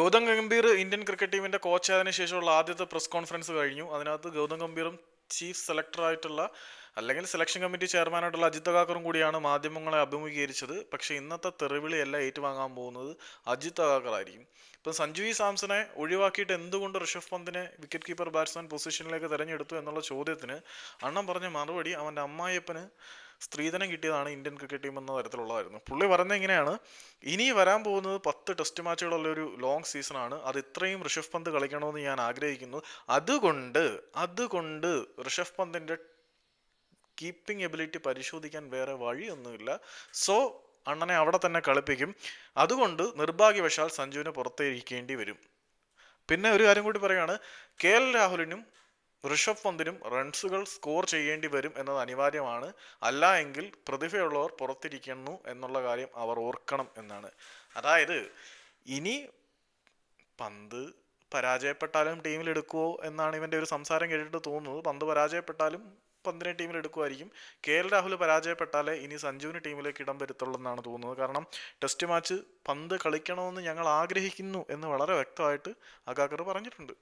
Gautam Gambhir Indian cricket ടീമിന്റെ coach ആയതിനു ശേഷമുള്ള ആദ്യത്തെ പ്രസ് കോൺഫറൻസ് കഴിഞ്ഞു. അതിനകത്ത് ഗൗതം ഗംഭീറും ചീഫ് സെലക്ടർ ആയിട്ടുള്ള അല്ലെങ്കിൽ സെലക്ഷൻ കമ്മിറ്റി ചെയർമാനായിട്ടുള്ള അജിത് താക്കറും കൂടിയാണ് മാധ്യമങ്ങളെ അഭിമുഖീകരിച്ചത്. പക്ഷേ ഇന്നത്തെ തെറിവിളിയല്ല ഏറ്റുവാങ്ങാൻ പോകുന്നത് അജിത് താക്കർ ആയിരിക്കും ഇപ്പം സഞ്ജു വി സാംസനെ ഒഴിവാക്കിയിട്ട് എന്തുകൊണ്ട് ഋഷഭ് പന്തിനെ വിക്കറ്റ് കീപ്പർ ബാറ്റ്സ്മാൻ പൊസിഷനിലേക്ക് തിരഞ്ഞെടുത്തു എന്നുള്ള ചോദ്യത്തിന് അണ്ണം പറഞ്ഞ മറുപടി അവന്റെ അമ്മായിയപ്പന് സ്ത്രീധനം കിട്ടിയതാണ് ഇന്ത്യൻ ക്രിക്കറ്റ് ടീം എന്ന തരത്തിലുള്ളതായിരുന്നു. പുള്ളി പറഞ്ഞത് എങ്ങനെയാണ് ഇനി വരാൻ പോകുന്നത് പത്ത് ടെസ്റ്റ് മാച്ചുകളുള്ള ഒരു ലോങ് സീസണാണ് അത് ഇത്രയും ഋഷഭ് പന്ത് കളിക്കണമെന്ന് ഞാൻ ആഗ്രഹിക്കുന്നു. അതുകൊണ്ട് അതുകൊണ്ട് ഋഷഭ് പന്തിന്റെ കീപ്പിംഗ് എബിലിറ്റി പരിശോധിക്കാൻ വേറെ വഴിയൊന്നുമില്ല. സോ അണ്ണനെ അവിടെ തന്നെ കളിപ്പിക്കും. അതുകൊണ്ട് നിർഭാഗ്യവശാൽ സഞ്ജുവിനെ പുറത്തേരിക്കേണ്ടി വരും. പിന്നെ ഒരു കാര്യം കൂടി പറയുകയാണ് കെ എൽ രാഹുലിനും ഋഷഭ് പന്തിനും റൺസുകൾ സ്കോർ ചെയ്യേണ്ടി വരും എന്നത് അനിവാര്യമാണ്. അല്ല എങ്കിൽ പ്രതിഭയുള്ളവർ പുറത്തിരിക്കുന്നു എന്നുള്ള കാര്യം അവർ ഓർക്കണം എന്നാണ്. അതായത് ഇനി പന്ത് പരാജയപ്പെട്ടാലും ടീമിൽ എടുക്കുമോ എന്നാണ് ഇവന്റെ ഒരു സംസാരം കേട്ടിട്ട് തോന്നുന്നത്. പന്ത് പരാജയപ്പെട്ടാലും പന്തിനെ ടീമിൽ എടുക്കുമായിരിക്കും. കെ എൽ രാഹുൽ പരാജയപ്പെട്ടാലേ ഇനി സഞ്ജുവിന് ടീമിലേക്ക് ഇടം വരുത്തുള്ളൂ എന്നാണ് തോന്നുന്നത്. കാരണം ടെസ്റ്റ് മാച്ച് പന്ത് കളിക്കണമെന്ന് ഞങ്ങൾ ആഗ്രഹിക്കുന്നു എന്ന് വളരെ വ്യക്തമായിട്ട് അഗാക്കർ പറഞ്ഞിട്ടുണ്ട്.